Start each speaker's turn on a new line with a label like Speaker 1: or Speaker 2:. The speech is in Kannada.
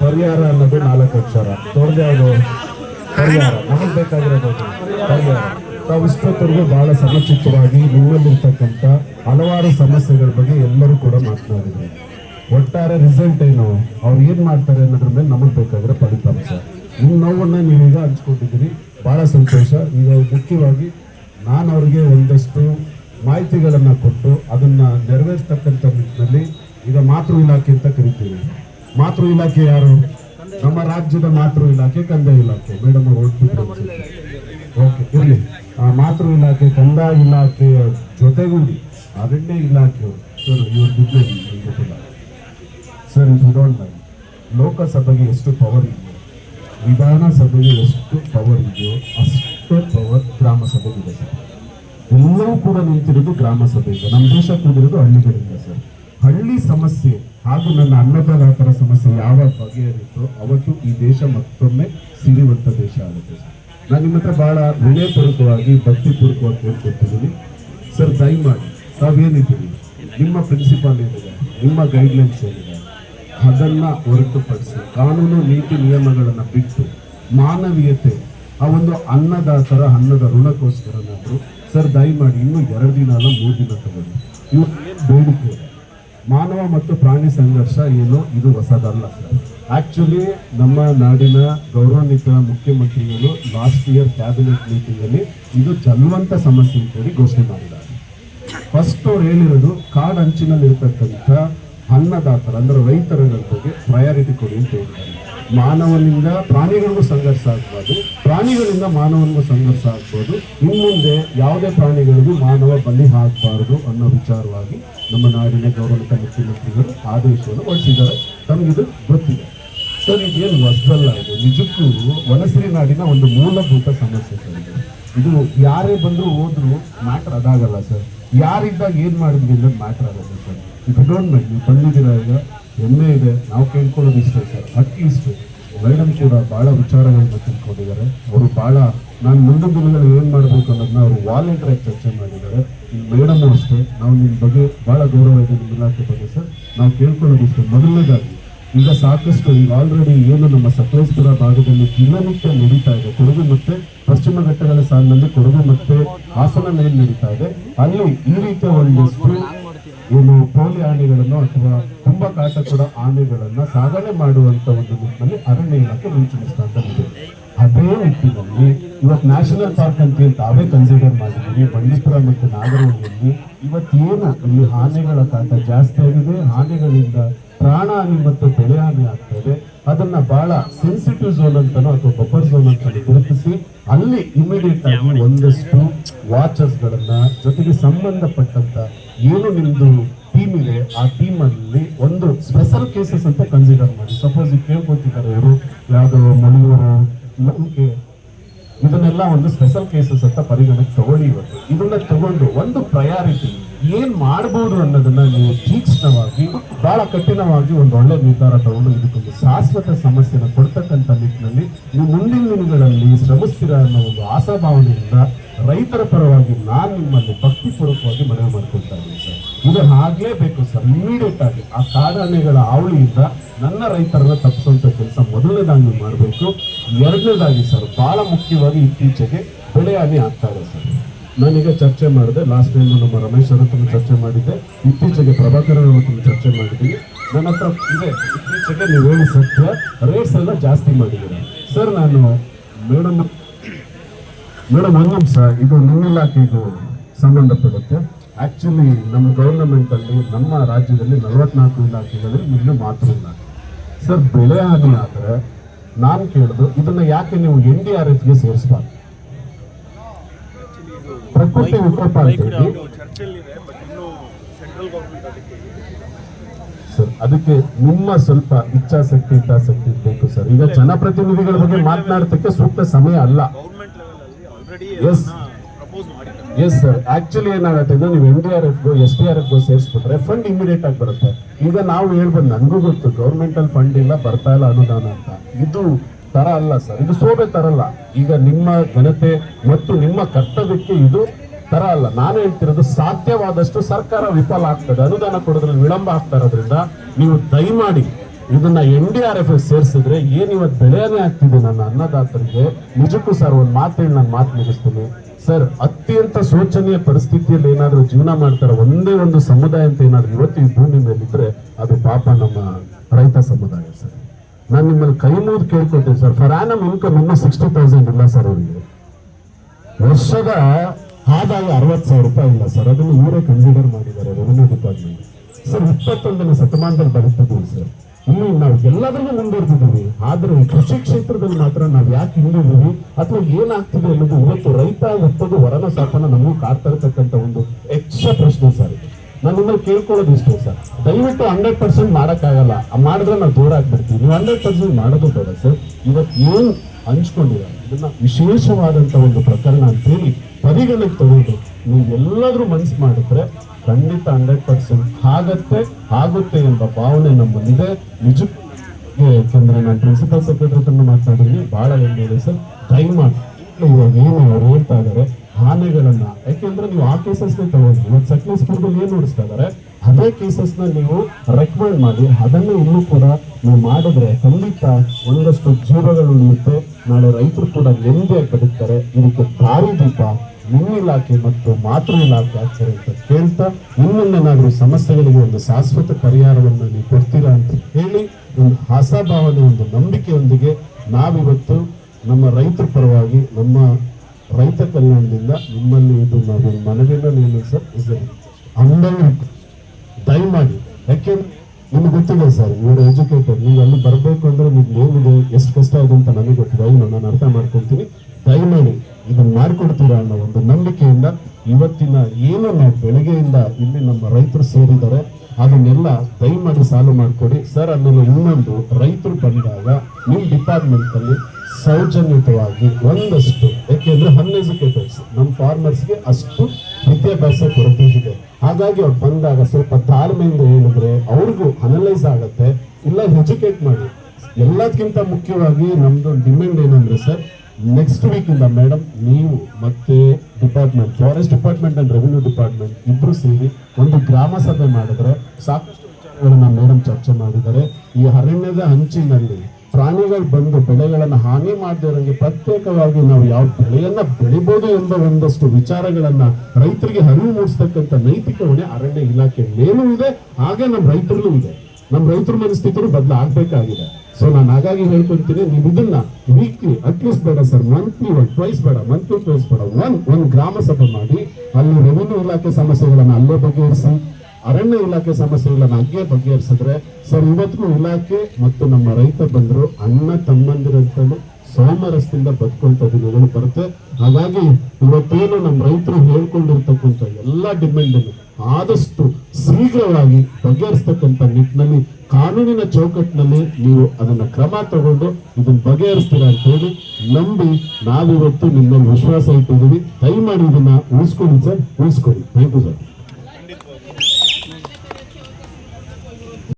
Speaker 1: ಪರಿಹಾರ ಅನ್ನೋದು ನಾಲ್ಕು ಅಕ್ಷರ. ಅದು ಪರಿಹಾರ. ನಮಗೆ ಬೇಕಾಗಿರೋದು ಪರಿಹಾರ. ತಾವು ಇಷ್ಟೊತ್ತರೆಗೂ ಬಹಳ ಸಮಚಿತ್ತವಾಗಿ ನಿಮ್ಮಲ್ಲಿರ್ತಕ್ಕಂಥ ಹಲವಾರು ಸಮಸ್ಯೆಗಳ ಬಗ್ಗೆ ಎಲ್ಲರೂ ಕೂಡ ಮಾತನಾಡಿದ್ರು. ಒಟ್ಟಾರೆ ರಿಸಲ್ಟ್ ಏನು? ಅವ್ರು ಏನು ಮಾಡ್ತಾರೆ ಅನ್ನೋದ್ರ ಮೇಲೆ ನಮಗೆ ಬೇಕಾಗಿರೋ ಫಲಿತಾಂಶ. ನಿಮ್ಮ ನೋವನ್ನ ನೀವೀಗ ಹಂಚ್ಕೊಂಡಿದ್ದೀರಿ. ಬಹಳ ಸಂತೋಷ. ಈಗ ಮುಖ್ಯವಾಗಿ ನಾನು ಅವ್ರಿಗೆ ಒಂದಷ್ಟು ಮಾಹಿತಿಗಳನ್ನು ಕೊಟ್ಟು ಅದನ್ನ ನೆರವೇರಿಸ್ತಕ್ಕಂಥ ನಿಟ್ಟಿನಲ್ಲಿ ಈಗ ಮಾತೃ ಇಲಾಖೆ ಅಂತ ಕರಿತೀವಿ. ಮಾತೃ ಇಲಾಖೆ ಯಾರು? ನಮ್ಮ ರಾಜ್ಯದ ಮಾತೃ ಇಲಾಖೆ, ಕಂದಾಯ ಇಲಾಖೆ. ಮೇಡಮ್ ಅವರು. ಓಕೆ, ಇರಲಿ. ಮಾತೃ ಇಲಾಖೆ, ಕಂದಾಯ ಇಲಾಖೆಯ ಜೊತೆಗೂಡಿ ಅರಣ್ಯ ಇಲಾಖೆಯವರು. ಸರ್, ಇವರು ಸರ್ ಮೈಂಡ್ ಲೋಕಸಭೆಗೆ ಎಷ್ಟು ಪವರ್ ಇದೆಯೋ, ವಿಧಾನಸಭೆಗೆ ಎಷ್ಟು ಪವರ್ ಇದೆಯೋ ಅಷ್ಟೇ ಪವರ್ ಗ್ರಾಮ ಸಭೆಗಿದೆ ಸರ್. ಎಲ್ಲವೂ ಕೂಡ ನಿಂತಿರೋದು ಗ್ರಾಮ ಸಭೆಯಿಂದ ನಮ್ಮ ದೇಶ ಕೂಡಿರೋದು ಹಳ್ಳಿಗಳಿಂದ ಸರ್. ಹಳ್ಳಿ ಸಮಸ್ಯೆ ಹಾಗೂ ನನ್ನ ಅನ್ನದಾತರ ಸಮಸ್ಯೆ ಯಾವ ಬಗೆಹರಿತೋ ಅವತ್ತು ಈ ದೇಶ ಮತ್ತೊಮ್ಮೆ ಸಿರಿವಂತ ದೇಶ ಆಗುತ್ತೆ. ನಾನು ನಿಮ್ಮ ಹತ್ರ ಬಹಳ ವಿನಯಪೂರ್ವಕವಾಗಿ ಭಕ್ತಿಪೂರ್ವಕವಾಗಿ ಕೇಳ್ಕೊತಿದ್ದೀನಿ ಸರ್, ದಯಮಾಡಿ ತಾವೇನಿದ್ದೀರಿ ನಿಮ್ಮ ಪ್ರಿನ್ಸಿಪಾಲ್ ಏನಿದೆ? ನಿಮ್ಮ ಗೈಡ್ಲೈನ್ಸ್ ಏನಿದೆ? ಅದನ್ನ ಹೊರತುಪಡಿಸಿ, ಕಾನೂನು, ನೀತಿ, ನಿಯಮಗಳನ್ನ ಬಿಟ್ಟು ಮಾನವೀಯತೆ, ಆ ಒಂದು ಅನ್ನದಾತರ, ಅನ್ನದ ಋಣಕ್ಕೋಸ್ಕರನಾದ್ರು, ಸರ್, ದಯಮಾಡಿ ಇನ್ನೂ ಎರಡು ದಿನ ಅಲ್ಲ, ಮೂರು ದಿನ ತಗೊಳ್ಳಿ. ಏನು ಬೇಡಿಕೆ? ಮಾನವ ಮತ್ತು ಪ್ರಾಣಿ ಸಂಘರ್ಷ ಏನು? ಇದು ಹೊಸದಲ್ಲ ಆಕ್ಚುಲಿ ನಮ್ಮ ನಾಡಿನ ಗೌರವಾನ್ವಿತ ಮುಖ್ಯಮಂತ್ರಿಗಳು ಲಾಸ್ಟ್ ಇಯರ್ ಕ್ಯಾಬಿನೆಟ್ ಮೀಟಿಂಗ್ ಅಲ್ಲಿ ಇದು ಚಲುವಂತ ಸಮಸ್ಯೆ ಅಂತೇಳಿ ಘೋಷಣೆ ಮಾಡಿದ್ದಾರೆ. ಫಸ್ಟ್ ಅವ್ರು ಹೇಳಿರೋದು ಕಾಡ್ ಅಂಚಿನಲ್ಲಿ ಇರ್ತಕ್ಕಂಥ ಅನ್ನದಾತರ, ಅಂದ್ರೆ ರೈತರ ಬಗ್ಗೆ ಪ್ರಯಾರಿಟಿ ಕೊಡಿ ಅಂತ ಹೇಳಿದ್ದಾರೆ. ಮಾನವನಿಂದ ಪ್ರಾಣಿಗಳಿಗೂ ಸಂಘರ್ಷ ಆಗ್ಬೋದು ಪ್ರಾಣಿಗಳಿಂದ ಮಾನವನಿಗೂ ಸಂಘರ್ಷ ಆಗ್ಬೋದು ಇನ್ಮುಂದೆ ಯಾವುದೇ ಪ್ರಾಣಿಗಳಿಗೂ ಮಾನವ ಬಲಿ ಹಾಕಬಾರದು ಅನ್ನೋ ವಿಚಾರವಾಗಿ ನಮ್ಮ ನಾಡಿನ ಗೌರವಿತ ಮುಖ್ಯಮಂತ್ರಿಗಳು ಆದೇಶವನ್ನು ಹೊರಡಿಸಿದ್ದಾರೆ. ತಮಗಿದು ಗೊತ್ತಿದೆ. ಸರ್ ಇದೇನು ಹೊಸದಲ್ಲ ಇದು. ನಿಜಕ್ಕೂ ವನಸಿರಿ ನಾಡಿನ ಒಂದು ಮೂಲಭೂತ ಸಮಸ್ಯೆ ಸರ್ ಇದು. ಇದು ಯಾರೇ ಬಂದರೂ ಹೋದರೂ ಮ್ಯಾಟ್ರ್ ಅದಾಗಲ್ಲ ಸರ್. ಯಾರಿದ್ದಾಗ ಏನು ಮಾಡಿದ್ವಿ ಅನ್ನೋದು ಮ್ಯಾಟ್ರ್ ಆಗಲ್ಲ ಸರ್. ಇಫ್ ಡೋಂಟ್ ಮೈಂಡ್ ನೀವು ಬಂದಿದ್ದೀರ ಈಗ ಹೆಮ್ಮೆ ಇದೆ, ನಾವು ಕೇಳ್ಕೊಳ್ಳೋದು ಇಷ್ಟೇ ಸರ್. ಅಟ್ಲೀಸ್ಟ್ ಮೇಡಮ್ ಕೂಡ ಬಹಳ ವಿಚಾರಗಳನ್ನ ತಿಳ್ಕೊಂಡಿದ್ದಾರೆ. ಅವರು ಬಹಳ, ನಾನು ಮುಂದಿನ ದಿನಗಳಲ್ಲಿ ಏನು ಮಾಡಬೇಕು ಅನ್ನೋದನ್ನ ಅವರು ವಾಲಂಟಿಯರ್ ಆಗಿ ಚರ್ಚೆ ಮಾಡಿದ್ದಾರೆ. ಮೇಡಮ್ ಅಷ್ಟೇ. ನಾವು ನಿಮ್ಮ ಬಗ್ಗೆ ಬಹಳ ಗೌರವ ಇದೆ ನಿಮ್ಮ ಇಲಾಖೆ ಬಗ್ಗೆ ಸರ್, ನಾವು ಕೇಳ್ಕೊಳ್ಳೋದು ಇಷ್ಟೇ. ಮೊದಲನೇದಾಗಿ, ಈಗ ಸಾಕಷ್ಟು ಈಗ ಆಲ್ರೆಡಿ ಏನು ನಮ್ಮ ಸಕಲೇಶ್ಪುರ ಭಾಗದಲ್ಲಿ ದಿನನಿತ್ಯ ನಡೀತಾ ಇದೆ. ಕೊಡಗು ಮತ್ತೆ ಪಶ್ಚಿಮ ಘಟ್ಟಗಳ ಸಾಲಿನಲ್ಲಿ ಕೊಡಗು ಮತ್ತೆ ಹಾಸನ ಮೇಲೆ ನಡೀತಾ ಇದೆ. ಅಲ್ಲಿ ಈ ರೀತಿಯ ಒಂದಷ್ಟು ಏನು ಪೋಲಿ ಆನೆಗಳನ್ನು ಅಥವಾ ತುಂಬಾ ಕಾಟ ಕೂಡ ಆನೆಗಳನ್ನ ಸಾಗಣೆ ಮಾಡುವಂತ ಒಂದು ನಿಟ್ಟಿನಲ್ಲಿ ಅರಣ್ಯ ಇಲಾಖೆ ಮುಂಚೂಣಿಸ್ತಾ ಸ್ಥಾನದಲ್ಲಿದೆ ಅದೇ ನಿಟ್ಟಿನಲ್ಲಿ ಇವತ್ತು ನ್ಯಾಷನಲ್ ಪಾರ್ಕ್ ಅಂತ ತಾವೇ ಕನ್ಸಿಡರ್ ಮಾಡಿದ್ದೀವಿ. ಬಂಡೀಪುರ ಮತ್ತು ನಾಗರಹೊಳೆಯಲ್ಲಿ ಇವತ್ತೇನು ಇಲ್ಲಿ ಆನೆಗಳ ಕಾಟ ಜಾಸ್ತಿ ಆಗಿದೆ, ಆನೆಗಳಿಂದ ಪ್ರಾಣ ಹಾನಿ ಮತ್ತು ಬೆಳೆ ಹಾನಿ ಆಗ್ತಾ ಇದೆ. ಅದನ್ನ ಬಹಳ ಸೆನ್ಸಿಟಿವ್ ಝೋನ್ ಅಂತಾನೋ ಅಥವಾ ಬಫರ್ ಝೋನ್ ಅಂತ ಗುರುತಿಸಿ ಅಲ್ಲಿ ಇಮಿಡಿಯೇಟ್ ಆಗಿ ಒಂದಷ್ಟು ವಾಚರ್ಸ್ ಗಳನ್ನ ಜೊತೆಗೆ ಸಂಬಂಧಪಟ್ಟಂತ ಏನು ನಿಮ್ದು ಟೀಮ್ ಇದೆ ಆ ಟೀಮ್ ಒಂದು ಸ್ಪೆಷಲ್ ಕೇಸಸ್ ಅಂತ ಕನ್ಸಿಡರ್ ಮಾಡಿ. ಸಪೋಸ್ ಈಗ ಕೇಳ್ಕೊತಿದ್ದಾರೆ ಇವರು, ಯಾವ್ದೋ ಮಣಿಯೂರು, ಲಂಕೆ, ಇದನ್ನೆಲ್ಲ ಒಂದು ಸ್ಪೆಷಲ್ ಕೇಸಸ್ ಅಂತ ಪರಿಗಣಕ್ಕೆ ತಗೊಳ್ಳಿ ಇವತ್ತು. ಇದನ್ನ ತಗೊಂಡು ಒಂದು ಪ್ರಯಾರಿಟಿ ಏನ್ ಮಾಡಬಹುದು ಅನ್ನೋದನ್ನ ನೀವು ತೀಕ್ಷ್ಣವಾಗಿ ಬಹಳ ಕಠಿಣವಾಗಿ ಒಂದು ಒಳ್ಳೆ ನಿರ್ಧಾರ ತಗೊಂಡು ಇದಕ್ಕೊಂದು ಶಾಶ್ವತ ಸಮಸ್ಯೆನ ಕೊಡ್ತಕ್ಕಂಥ ನಿಟ್ಟಿನಲ್ಲಿ ನೀವು ಮುಂದಿನ ದಿನಗಳಲ್ಲಿ ಶ್ರಮಿಸ್ತೀರ ಅನ್ನೋ ಒಂದು ಆಶಾಭಾವನೆಯಿಂದ ರೈತರ ಪರವಾಗಿ ನಾನು ನಿಮ್ಮಲ್ಲಿ ಭಕ್ತಿಪೂರ್ವಕವಾಗಿ ಮನವಿ ಮಾಡ್ಕೊಳ್ತಾ ಇದ್ದೀನಿ, ಸರ್. ಇದು ಆಗಲೇಬೇಕು ಸರ್. ಇಮಿಡಿಯೇಟ್ ಆಗಿ ಆ ಕಾಡಾನೆಗಳ ಹಾವಳಿಯಿಂದ ನನ್ನ ರೈತರನ್ನ ತಪ್ಪಿಸುವಂತ ಕೆಲಸ ಮೊದಲನೇದಾಗಿ ಮಾಡಬೇಕು. ಎರಡನೇದಾಗಿ, ಸರ್, ಬಹಳ ಮುಖ್ಯವಾಗಿ ಇತ್ತೀಚೆಗೆ ಬೆಳೆ ಹಾನಿ ಆಗ್ತಾ ಇದೆ, ಸರ್. ನಾನೀಗ ಚರ್ಚೆ ಮಾಡಿದೆ. ಲಾಸ್ಟ್ ಟೈಮ್ ನಮ್ಮ ರಮೇಶ್ ಅವ್ರ ಚರ್ಚೆ ಮಾಡಿದ್ದೆ. ಇತ್ತೀಚೆಗೆ ಪ್ರಭಾಕರ್ ಅವ್ರ ಹತ್ರ ಚರ್ಚೆ ಮಾಡಿದ್ದೀನಿ. ನನ್ನ ಹತ್ರ ಇದೆ. ಇತ್ತೀಚೆಗೆ ನೀವು ಹೇಳಿ ಸತ್ಯ. ರೇಟ್ಸ್ ಎಲ್ಲ ಜಾಸ್ತಿ ಮಾಡಿದ್ದೀನಿ ಸರ್, ನಾನು ಮೇಡಮ್ ಮೇಡಮ್, ಒಂದು ಸರ್ ಇದು ನಿಮ್ಮ ಇಲಾಖೆಗೂ ಸಂಬಂಧಪಡುತ್ತೆ. ಆಕ್ಚುಲಿ ನಮ್ಮ ಗವರ್ನಮೆಂಟ್ ಅಲ್ಲಿ, ನಮ್ಮ ರಾಜ್ಯದಲ್ಲಿ ನಲವತ್ನಾಲ್ಕು ಇಲಾಖೆಗಳಲ್ಲಿ ನಿಮ್ಮ ಮಾತ್ರ ಇಲ್ಲ ಸರ್ ಬೆಳೆ ಹಾನಿ ಆದ್ರೆ ನಾನು ಕೇಳಿದ್ರು ಇದನ್ನ ಯಾಕೆ ನೀವು ಎನ್ ಡಿ ಆರ್ ಎಫ್ಗೆ ಸೇರಿಸಬಾರ್ದು? ಪ್ರಕೃತಿ ವಿಕೋಪ ಸರ್ ಅದಕ್ಕೆ ನಿಮ್ಮ ಸ್ವಲ್ಪ ಇಚ್ಛಾಶಕ್ತಿ, ಹಿತಾಸಕ್ತಿ ಬೇಕು ಸರ್ ಈಗ ಜನಪ್ರತಿನಿಧಿಗಳ ಬಗ್ಗೆ ಮಾತನಾಡೋದಕ್ಕೆ ಸೂಕ್ತ ಸಮಯ ಅಲ್ಲ
Speaker 2: ಗೌರ್ಮೆಂಟ್ ಲೆವೆಲ್ ಅಲ್ಲಿ already
Speaker 1: S S sir actually ಏನಾಗುತ್ತೆ ನೀವು N D R F S D R F ಸೇರಿಸ್ಬಿಟ್ರೆ fund immediate ಆಗಿ ಬರುತ್ತೆ. ಈಗ ನಾವು ಹೇಳ್ಬೋದು ನನಗೂ ಗೊತ್ತು ಗೌರ್ಮೆಂಟಲ್ಲಿ ಫಂಡ್ ಇಲ್ಲ ಬರ್ತಾ ಇಲ್ಲ ಅನುದಾನ ಅಂತ. ಇದು ತರ ಅಲ್ಲ ಸರ್ ಇದು ಸೋಬೆ ತರಲ್ಲ ಈಗ ನಿಮ್ಮ ಘನತೆ ಮತ್ತು ನಿಮ್ಮ ಕರ್ತವ್ಯಕ್ಕೆ ಇದು ತರ ಅಲ್ಲ. ನಾನು ಹೇಳ್ತಿರೋದು ಸಾಧ್ಯವಾದಷ್ಟು ಸರ್ಕಾರ ವಿಫಲ ಆಗ್ತದೆ. ಅನುದಾನ ಕೊಡೋದ್ರಲ್ಲಿ ವಿಳಂಬ ಆಗ್ತಾ ಇರೋದ್ರಿಂದ ನೀವು ದಯಮಾಡಿ ಇದನ್ನ ಎನ್ ಡಿ ಆರ್ ಎಫ್ ಸೇರಿಸಿದ್ರೆ ಏನ್ ಇವತ್ತು ಬೆಳೆಯೇ ಆಗ್ತಿದೆ ನನ್ನ ಅನ್ನದಾತರಿಗೆ? ನಿಜಕ್ಕೂ ಸರ್ ಒಂದು ಮಾತು ಹೇಳಿ ನಾನು ಮಾತು ಮುಗಿಸ್ತೀನಿ. ಸರ್ ಅತ್ಯಂತ ಶೋಚನೀಯ ಪರಿಸ್ಥಿತಿಯಲ್ಲಿ ಏನಾದರೂ ಜೀವನ ಮಾಡ್ತಾರೆ, ಒಂದೇ ಒಂದು ಸಮುದಾಯ ಅಂತ ಏನಾದರೂ ಇವತ್ತು ಈ ಭೂಮಿ ಮೇಲೆ ಇದ್ರೆ ಅದು ಪಾಪ ನಮ್ಮ ರೈತ ಸಮುದಾಯ ಸರ್ ನಾನು ನಿಮ್ಮಲ್ಲಿ ಕೈ ಮುಗಿದು ಕೇಳ್ಕೊಳ್ತೀನಿ ಸರ್ ಫರ್ ಆನಮ್ ಇನ್ಕಮ್ ಇನ್ನೂ ಸಿಕ್ಸ್ಟಿ ತೌಸಂಡ್ ಇಲ್ಲ ಸರ್ ಅವರಿಗೆ. ವರ್ಷದ ಆದಾಯ ಅರವತ್ತು ಸಾವಿರ ರೂಪಾಯಿ ಇಲ್ಲ ಸರ್ ಅದನ್ನು ಇವರೇ ಕನ್ಸಿಡರ್ ಮಾಡಿದ್ದಾರೆ ರೆವೆನ್ಯೂ ಡಿಪಾರ್ಟ್ಮೆಂಟ್ ಸರ್ ಇಪ್ಪತ್ತೊಂದನೇ ಶತಮಾನದಲ್ಲಿ ಬರುತ್ತಿದ್ದೀವಿ ಸರ್ ಇನ್ನು ನಾವು ಎಲ್ಲದರಲ್ಲೂ ಮುಂದುವರೆದಿದ್ದೀವಿ. ಆದ್ರೆ ಕೃಷಿ ಕ್ಷೇತ್ರದಲ್ಲಿ ಮಾತ್ರ ನಾವು ಯಾಕೆ ಹಿಂದಿದ್ದೀವಿ ಅಥವಾ ಏನಾಗ್ತಿದೆ ಅನ್ನೋದು ಇವತ್ತು ರೈತ ಒತ್ತದು ವರನ ಸಾಪನ ನಮಗೂ ಕಾಡ್ತಾ ಇರ್ತಕ್ಕಂಥ ಒಂದು ಯಕ್ಷ ಪ್ರಶ್ನೆ ಸರ್. ನಾನು ನಿಮ್ಮಲ್ಲಿ ಕೇಳ್ಕೊಳ್ಳೋದು ಇಷ್ಟೇ ಸರ್. ದಯವಿಟ್ಟು ಹಂಡ್ರೆಡ್ ಪರ್ಸೆಂಟ್ ಮಾಡೋಕ್ಕಾಗಲ್ಲ. ಮಾಡಿದ್ರೆ ನಾವು ದೂರ ಆಗ್ಬಿಡ್ತೀವಿ. ನೀವು ಹಂಡ್ರೆಡ್ ಪರ್ಸೆಂಟ್ ಮಾಡೋದು ಬೇಡ ಸರ್. ಇವತ್ತು ಏನು ಹಂಚ್ಕೊಂಡಿದ್ದಾರೆ? ಇದನ್ನ ವಿಶೇಷವಾದಂಥ ಒಂದು ಪ್ರಕರಣ ಅಂತೇಳಿ ಪರಿಗಣಕ್ಕೆ ತಗೊಂಡು ನೀವು ಎಲ್ಲಾದರೂ ಮನಸ್ಸು ಮಾಡಿದ್ರೆ ಖಂಡಿತ ಹಂಡ್ರೆಡ್ ಪರ್ಸೆಂಟ್ ಆಗತ್ತೆ, ಆಗುತ್ತೆ ಎಂಬ ಭಾವನೆ ನಮ್ಮಲ್ಲಿದೆ. ನಿಜಕ್ಕೆ ಯಾಕೆಂದ್ರೆ ನಾನು ಪ್ರಿನ್ಸಿಪಲ್ ಸೆಕ್ರೆಟರಿ ಹತ್ರ ಮಾತಾಡಿದ್ವಿ ಬಹಳ ಹೆಮ್ಮೆ ಸರ್. ದಯಮಾಡಿ ಇವಾಗ ಏನು ಅವ್ರು ಹೇಳ್ತಾ ಇದಾರೆ ಆನೆಗಳನ್ನ ಯಾಕೆಂದ್ರೆ ನೀವು ಆ ಕೇಸಸ್ ತಗೊಂಡ್ರಿ. ಇವತ್ತು ಸಕಲೇಶ್ಪುರದಲ್ಲಿ ಏನ್ ನೋಡಿಸ್ತಾ ಇದಾರೆ? ಅದೇ ಕೇಸಸ್ನ ನೀವು ರೆಕಮೆಂಡ್ ಮಾಡಿ, ಅದನ್ನು ಇನ್ನೂ ಕೂಡ ನೀವು ಮಾಡಿದ್ರೆ ಖಂಡಿತ ಒಂದಷ್ಟು ಜೀವಗಳು ಉಳಿಯುತ್ತೆ. ನಾಳೆ ರೈತರು ಕೂಡ ನೆಮ್ಮದಿಯಾಗಿ ಬದುಕ್ತಾರೆ. ಇದಕ್ಕೆ ದಾರಿದೀಪ ನಿಮ್ಮ ಇಲಾಖೆ ಮತ್ತು ಮಾತೃ ಇಲಾಖೆ ಆಗ್ತಾರೆ ಅಂತ ಕೇಳ್ತಾ ಇನ್ನೊಂದೇನಾದರೂ ಸಮಸ್ಯೆಗಳಿಗೆ ಒಂದು ಶಾಶ್ವತ ಪರಿಹಾರವನ್ನು ನೀವು ಕೊಡ್ತೀರಾ ಅಂತ ಹೇಳಿ ಒಂದು ಆಶಾಭಾವನೆ ಒಂದು ನಂಬಿಕೆಯೊಂದಿಗೆ ನಾವಿವತ್ತು ನಮ್ಮ ರೈತರ ಪರವಾಗಿ, ನಮ್ಮ ರೈತ ಕಲ್ಯಾಣದಿಂದ ನಿಮ್ಮಲ್ಲಿ ಇದು ನಾವು ಮನವಿನ ಸರ್ ಅಂದಂಗೆ ದಯಮಾಡಿ, ಯಾಕೆಂದ್ರೆ ನಿಮ್ಗೆ ಗೊತ್ತಿದೆ ಸರ್, ಇವರು ಎಜುಕೇಟೆಡ್ ನೀವು ಅಲ್ಲಿ ಬರಬೇಕು ಅಂದ್ರೆ ನಿಮ್ಗೆ ಏನಿದೆ, ಎಷ್ಟು ಕಷ್ಟ ಇದೆ ಅಂತ ನನಗೆ ಗೊತ್ತಿದೆ ನಾನು ಅರ್ಥ ಮಾಡ್ಕೊಳ್ತೀನಿ. ದಯಮಾಡಿ ಇದನ್ನ ಮಾಡಿಕೊಡ್ತೀರಾ ಅನ್ನೋ ಒಂದು ನಂಬಿಕೆಯಿಂದ ಇವತ್ತಿನ ಏನು ನಾವು ಬೆಳಗ್ಗೆಯಿಂದ ಇಲ್ಲಿ ನಮ್ಮ ರೈತರು ಸೇರಿದ್ದಾರೆ, ಅದನ್ನೆಲ್ಲ ದಯಮಾಡಿ ಸಾಲು ಮಾಡಿಕೊಡಿ. ಸರ್ ಆಮೇಲೆ ಇನ್ನೊಂದು ರೈತರು ಬಂದಾಗ ನಿಮ್ಮ ಡಿಪಾರ್ಟ್ಮೆಂಟ್ ಅಲ್ಲಿ ಸೌಜನ್ಯಯುತವಾಗಿ ಒಂದಷ್ಟು ಯಾಕೆಂದ್ರೆ ಅನ್ಎಜುಕೇಟೆಡ್ಸ್ ನಮ್ಮ ಫಾರ್ಮರ್ಸ್ಗೆ ಅಷ್ಟು ವಿದ್ಯಾಭ್ಯಾಸ ಕೊರತೆ ಇದೆ. ಹಾಗಾಗಿ ಅವ್ರು ಬಂದಾಗ ಸ್ವಲ್ಪ ತಾಳ್ಮೆಯಿಂದ ಹೇಳಿದ್ರೆ ಅವ್ರಿಗೂ ಅನಲೈಸ್ ಆಗುತ್ತೆ. ಇಲ್ಲ ಎಜುಕೇಟ್ ಮಾಡಿ. ಎಲ್ಲದಕ್ಕಿಂತ ಮುಖ್ಯವಾಗಿ ನಮ್ದು ಡಿಮ್ಯಾಂಡ್ ಏನಂದ್ರೆ ಸರ್ ನೆಕ್ಸ್ಟ್ ವೀಕ್ ಇಂದ ಮೇಡಮ್ ನೀವು ಮತ್ತೆ department forest department and revenue department ಇಬ್ರು ಸೇರಿ ಒಂದು ಗ್ರಾಮ ಸಭೆ ಮಾಡಿದ್ರೆ ಸಾಕಷ್ಟು ಮೇಡಮ್ ಚರ್ಚೆ ಮಾಡಿದ್ದಾರೆ. ಈ ಅರಣ್ಯದ ಹಂಚಿನಲ್ಲಿ ಪ್ರಾಣಿಗಳು ಬಂದು ಬೆಳೆಗಳನ್ನು ಹಾನಿ ಮಾಡದಿರೋಂಗೆ ಪ್ರತ್ಯೇಕವಾಗಿ ನಾವು ಯಾವ ಬೆಳೆಯನ್ನ ಬೆಳಿಬೋದು ಎಂಬ ಒಂದಷ್ಟು ವಿಚಾರಗಳನ್ನ ರೈತರಿಗೆ ಅರಿವು ಮೂಡಿಸ್ತಕ್ಕಂಥ ನೈತಿಕ ಹೊಣೆ ಅರಣ್ಯ ಇಲಾಖೆ ಮೇಲೂ ಇದೆ. ಹಾಗೆ ನಮ್ಮ ರೈತರಲ್ಲೂ ಇದೆ. ನಮ್ಮ ರೈತರ ಮನಸ್ಥಿತಿನೂ ಬದಲಾಗಬೇಕಾಗಿದೆ. ಸೊ ನಾನು ಹಾಗಾಗಿ ಹೇಳ್ಕೊಂತೀನಿ ನೀವು ಇದನ್ನ ವೀಕ್ಲಿ ಅಟ್ಲೀಸ್ಟ್ ಬೇಡ ಸರ್ ಮಂತ್ಲಿ ಒನ್ ಟ್ವೈಸ್ ಬೇಡ ಮಂತ್ಲಿ ಟ್ವೈಸ್ ಬೇಡ. ಒನ್ ಒಂದು ಗ್ರಾಮ ಸಭೆ ಮಾಡಿ, ಅಲ್ಲಿ ರೆವಿನ್ಯೂ ಇಲಾಖೆ ಸಮಸ್ಯೆಗಳನ್ನ ಅಲ್ಲೇ ಬಗೆಹರಿಸಿ, ಅರಣ್ಯ ಇಲಾಖೆ ಸಮಸ್ಯೆಗಳನ್ನ ಹಂಗೆ ಬಗೆಹರಿಸಿದ್ರೆ ಸರ್ ಇವತ್ತಿಗೂ ಇಲಾಖೆ ಮತ್ತು ನಮ್ಮ ರೈತ ಬಂದರು ಅಣ್ಣ ತಮ್ಮಂದಿರಂತಲೂ ಸೋಮರಸದಿಂದ ಬದುಕೊಂತ ದಿನಗಳು ಬರುತ್ತೆ. ಹಾಗಾಗಿ ಇವತ್ತೇನು ನಮ್ಮ ರೈತರು ಹೇಳ್ಕೊಂಡಿರ್ತಕ್ಕಂಥ ಎಲ್ಲ ಡಿಮ್ಯಾಂಡ್ ಆದಷ್ಟು ಶೀಘ್ರವಾಗಿ ಬಗೆಹರಿಸ್ತಕ್ಕಂಥ ನಿಟ್ಟಿನಲ್ಲಿ ಕಾನೂನಿನ ಚೌಕಟ್ಟಿನಲ್ಲಿ ನೀವು ಅದನ್ನ ಕ್ರಮ ತಗೊಂಡು ಇದನ್ನ ಬಗೆಹರಿಸ್ತೀರಾ ಅಂತ ಹೇಳಿ ನಂಬಿ ನಾವಿವತ್ತು ನಿಮ್ಮಲ್ಲಿ ವಿಶ್ವಾಸ ಇಟ್ಟಿದ್ದೀವಿ. ದಯಮಾಡಿ ಇದನ್ನ ಉಳಿಸ್ಕೊಳ್ಳಿ ಸರ್. ಉಳಿಸ್ಕೊಳ್ಳಿ. Thank you sir